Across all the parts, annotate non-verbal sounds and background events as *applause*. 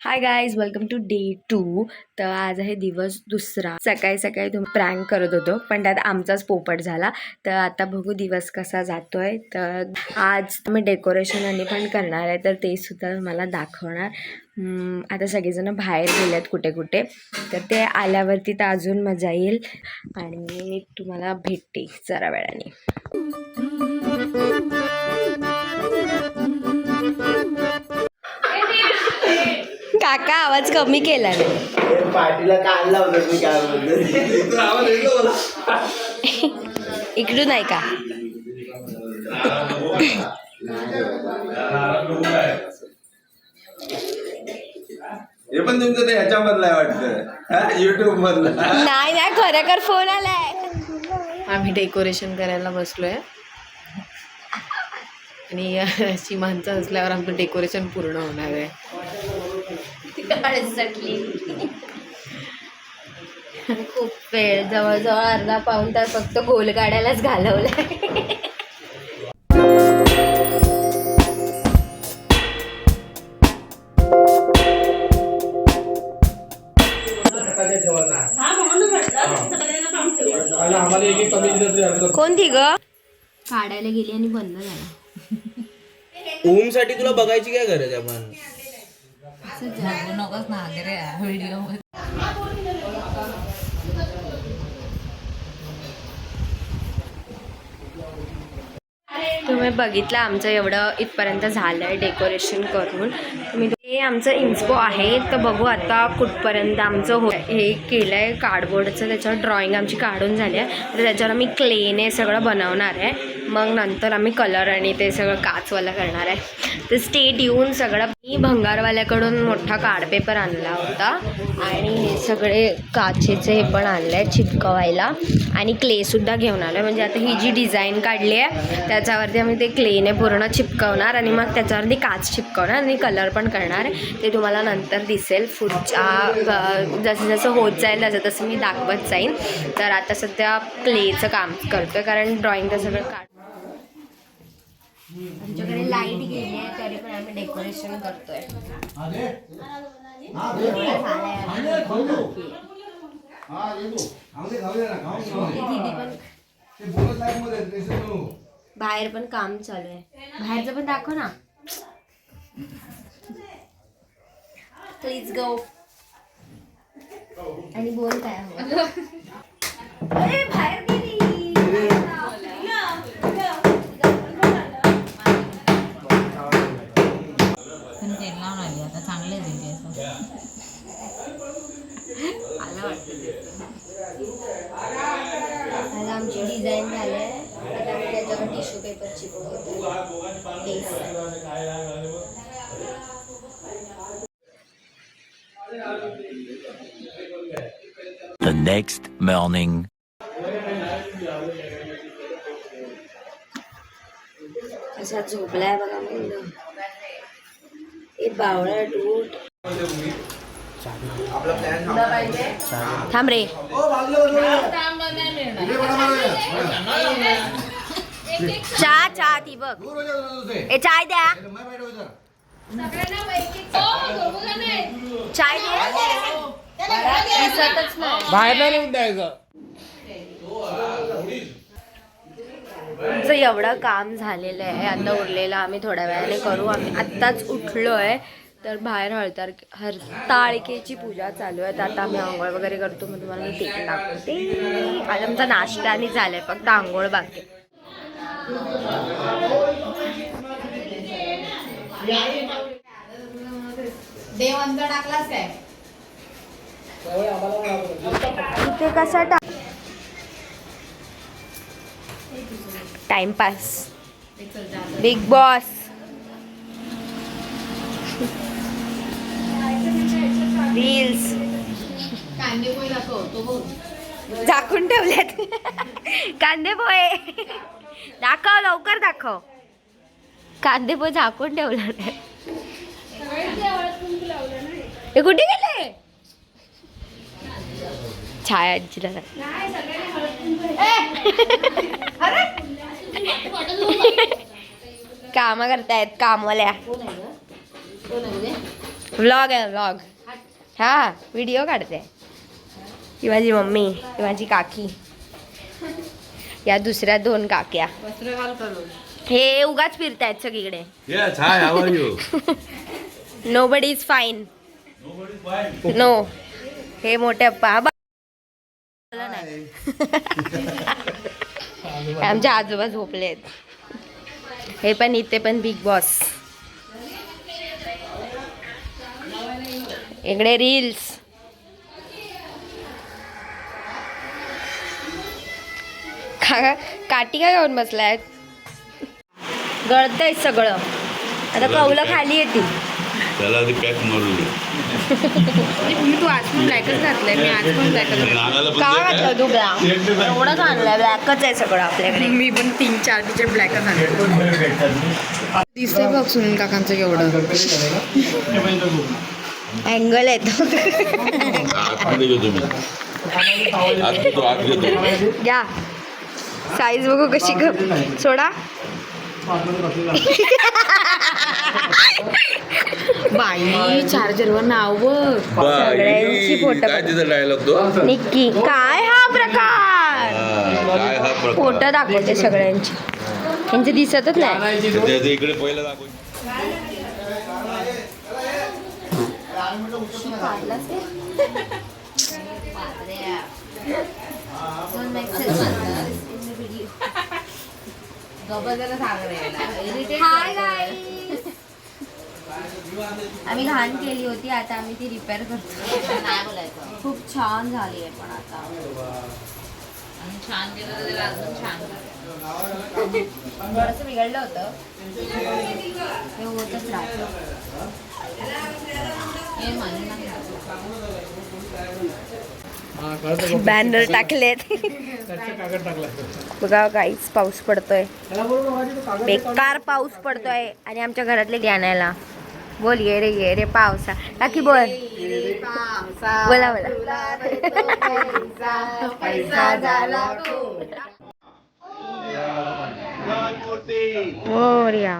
Hi guys welcome to day two तर आज आहे दिवस दुसरा. सकाळी सकाळी तुम्ही प्रँक करत होतो पण त्यात आमचाच पोपट झाला. तर आता बघू दिवस कसा जातोय. तर आज मी डेकोरेशन आणि पण करणार आहे तर ते सुद्धा मला दाखवणार. आता सगळेजण बाहेर गेलेत कुठे कुठे. तर ते आल्यावरती तर अजून मजा येईल. आणि मी तुम्हाला भेटते जरा वेळाने. काका आवाज कमी केला नाही पार्टीला काल लावलं मी काय बोलतो इकडून आहे का? हे पण तुमचं ते वाटतं. युट्यूब मधलं. नाही नाही खरं फोन आलाय. आम्ही डेकोरेशन करायला बसलोय. आणि अशी माणसं असल्यावर आमचं डेकोरेशन पूर्ण होणार आहे. खूप वेळ जवळजवळ अर्धा पाऊन तास फक्त गोल काढायलाच घालवलाय. कोणती ग? काढायला गेली आणि बंद झाला. ओमसाठी तुला बघायची काय गरज तुम्ही बघितलं आमचं एवढं इथपर्यंत झालं आहे डेकोरेशन करून. तुम्ही हे आमचं इन्स्पो आहे तर बघू आता कुठपर्यंत आमचं हो हे केलं आहे कार्डबोर्डचं त्याच्यावर ड्रॉइंग आमची काढून झाली आहे. तर त्याच्यावर आम्ही क्लेने सगळं बनवणार आहे. मग नंतर आम्ही कलर आणि ते सगळं काचवालं करणार आहे. तर स्टेट येऊन सगळं मी भंगारवाल्याकडून मोठा कार्डपेपर आणला होता. आणि हे सगळे काचेचे हे पण आणले आहे चिपकवायला आणि क्लेसुद्धा घेऊन आलो आहे म्हणजे आता ही जी डिझाईन काढली आहे त्याच्यावरती आम्ही ते क्लेने पूर्ण चिपकवणार आणि मग त्याच्यावरती काच चिपकवणार आणि कलर पण करणार आहे. ते तुम्हाला नंतर दिसेल. पुढच्या जसं जसं होत जाईल तसं तसं मी दाखवत जाईन. तर आता सध्या क्लेचं काम करतो आहे कारण ड्रॉईंगचं सगळं काढ आमच्याकडे लाईट गेली आहे तरी पण आम्ही डेकोरेशन करतोय. बाहेर पण काम चालू आहे. बाहेरचं पण दाखव ना. प्लीज़ गो आणि बोल काय अरे, बाहेर लावून आली आता चांगले दिले असं आला वाटतं आता आमची डिझाईन झाली आहे आता मी त्याच्यावर टिश्यू पेपर चिपकवतो बेस The next morning. असा झोपलाय बघा मुलं ए बावळा डूट थांब. रे. चहा चहा. ती बघ. ए चाय द्या. चाय दे. दिसतच नाही. बाहेर नाही द्यायचं. आमचं एवढं काम झालेलं आहे. आता उरलेलं आम्ही थोड्या वेळाने करू. आम्ही आत्ताच उठलो आहे तर बाहेर हळतार हरताळकेची पूजा चालू आहे. तर आता आम्ही आंघोळ वगैरे करतो. मग तुम्हाला मी ते दाखवते. आज आमचा नाश्ता आणि झालाय. फक्त आंघोळ बाकी आहे. देवांचा टाकलाच काय? इथे कसा टाक टाइमपास बिग बॉस रील्स झाकून ठेवल्यात कांदे पोहे. दाखव लवकर दाखव. कांदे पोहे झाकून ठेवलं हे कुठे गेले? छाया आजीला. कामं करतायत कामवाल्या. कोण आहे ग कोण आहे रे व्लॉग आहे व्लॉग हा व्हिडिओ काढते. ही माझी मम्मी ही माझी काकी. या दुसऱ्या दोन काक्या. वस्त्र घाल करून. हे उगाच फिरतायत सगळीकडे? Nobody is fine no हे मोठे अप्पा बा- बोला नाही. *laughs* आमचे आजोबा झोपलेत हे पण इथे पण बिग बॉस इकडे रील्स का काठी काय घेऊन बसलाय? गळतंय सगळं. आता कौलं खाली येतील. त्याला आधी पॅक मारू दे. मी तू आज पण ब्लॅकच घातलंय मी आज पण ब्लॅकच का घातलं तू ब्लॅक एवढंच आणलंय ब्लॅकच आहे सगळं आपल्याकडे. मी पण तीन चार टीचर ब्लॅकच आणले दिसतंय बघ सुनील काकांचं केवढं. अँगल आत घेतो. घ्या साईज बघू कशी सोडा. बाई चार्जरवर नाव बघ. सगळ्यांची फोटो काय तिचा डायलॉग तो? निक्की काय हा प्रकार? फोटो दाखवते सगळ्यांची. त्यांचे दिसतच नाही. इकडे पहिलं दाखव. आम्ही घाण केली होती आता आम्ही ती रिपेअर करतो खूप छान झाली आहे पण आता. छान केलं तर त्याला अजून छान बिघडलं होतं. हे होतच राहतं. हे बॅनर *laughs* टाकलेत. बघा काहीच पाऊस पडतोय. बेकार पाऊस पडतोय. आणि आमच्या घरातले घे आणायला. बोल ये रे ये रे पावसा. काकी बोल. बोला बोला. पैसा झाला मोरया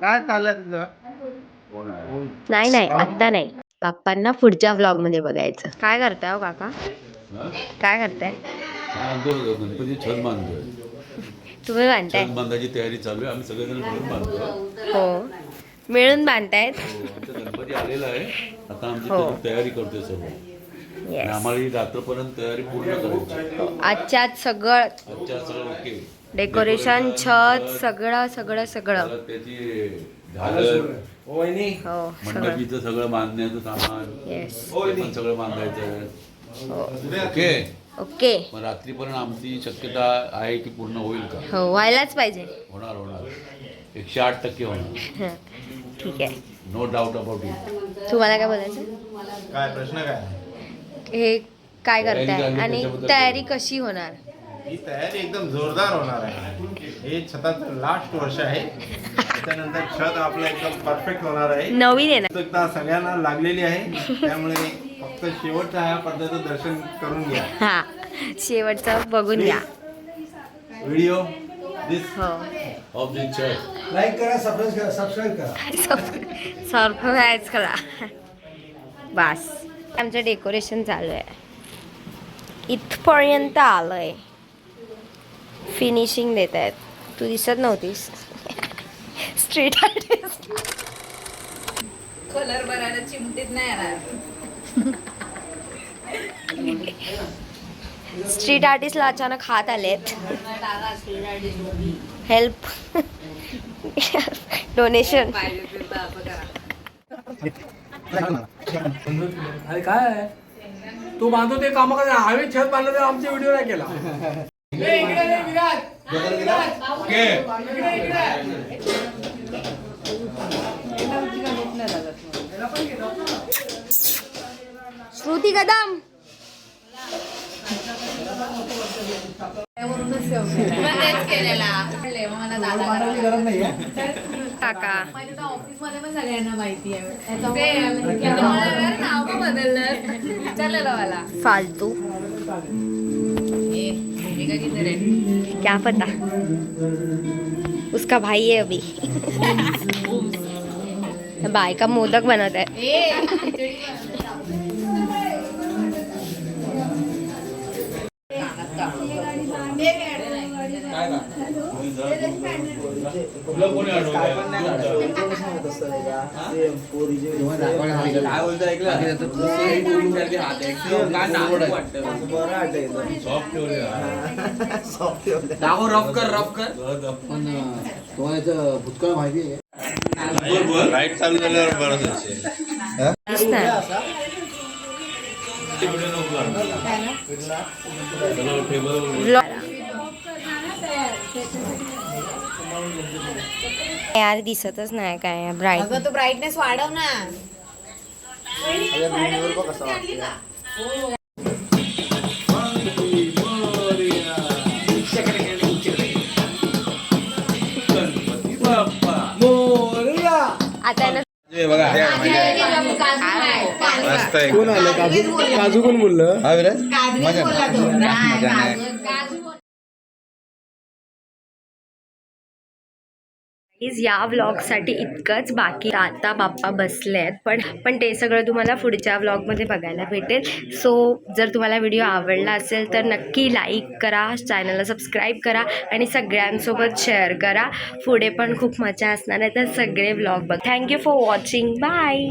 काय चाललंय तुझं? नाही नाही आता नाही. बाप्पांना पुढच्या व्लॉगमध्ये बघायचं. काय करताय हो काका? काय करताय? गणपती छत बांधतोय तुम्ही बांधताय? छत बांधायची तयारी चालू आहे आम्ही सगळेजण मिळून बांधतो हो. मिळून बांधतायत? हो, आमचा गणपती आलेला आहे आता आमची हो. त्याची तयारी करतोय आणि येस आम्हाला ही रात्रपर्यंत तयारी पूर्ण करायची आजच्या आज सगळं आजच्या सगळं ओके डेकोरेशन छत सगळं सगळं सगळं. परत त्याची हो सगळं. मंडपीचं सगळं बांधण्याचं सामान. येस ते पण सगळं बांधायचं हो. ओके? ओके. मग रात्रीपर्यंत आमची शक्यता आहे की पूर्ण होईल का? हो व्हायलाच पाहिजे. होणार होणार. एकशे आठ टक्के होणार. हं, *laughs* ठीक आहे. नो डाऊट अबाउट इट तुम्हाला काय बोलायचं? काय प्रश्न काय? हे काय करताय? आणि तयारी. कशी होणार? ही तयारी एकदम जोरदार होणार आहे. हे छताचं लास्ट वर्ष आहे. त्याच्यानंतर छत आपलं एकदम परफेक्ट होणार आहे. नवीन आहे ना. सगळ्यांना लागलेली आहे. त्यामुळे फक्त शेवटच्या ह्या पद्धतीचं दर्शन करून घ्या. हा शेवटचं बघून घ्या. व्हिडिओ दिस हो. ऑफ दिस चर्च लाईक करा सबस्क्राईब करा सबस्क्राईब करा. सरप्राईज करा. बस. आमचं डेकोरेशन चालू आहे. इथपर्यंत आलंय. फिनिशिंग देत आहेत तू दिसत नव्हतीस. स्ट्रीट आर्टिस्ट कलर भरायला चिमटीत नाही येणार. स्ट्रीट आर्टिस्टला अचानक हात आलेत. हेल्प डोनेशन अरे काय? तू बांधतो ते काम करा. आम्ही छत बांधलं तर आमचे व्हिडिओ नाही केला. श्रुती कदम काका माझ्या ऑफिसमध्ये पण सगळ्यांना माहिती आहे फालतू. भूमिका किती रे क्या पता? उसका भाई है अभी। बाय का मोदक बनवत आहे ए खिचडी काय बोलतो रफ कर रफ कर भूतकाळ माहिती आहे लाइट चालू झाल्यावर बरं असेल यार दिसतच नाही काय ब्राईट अगं तू ब्राईटनेस वाढव ना आता आहे ना बघा हे मस्त आहे. कोण आलं? काजू काजू कोण बोललं? हा प्लीज या व्लॉगसाठी इतकंच बाकी. आता बाप्पा बसले आहेत पण पण ते सगळं तुम्हाला पुढच्या व्लॉगमध्ये बघायला भेटेल. सो जर तुम्हाला व्हिडिओ आवडला असेल तर नक्की लाईक करा चॅनलला सबस्क्राईब करा आणि सगळ्यांसोबत शेअर करा. पुढे पण खूप मजा असणार आहे. तर सगळे व्लॉग बघ. Thank you for watching bye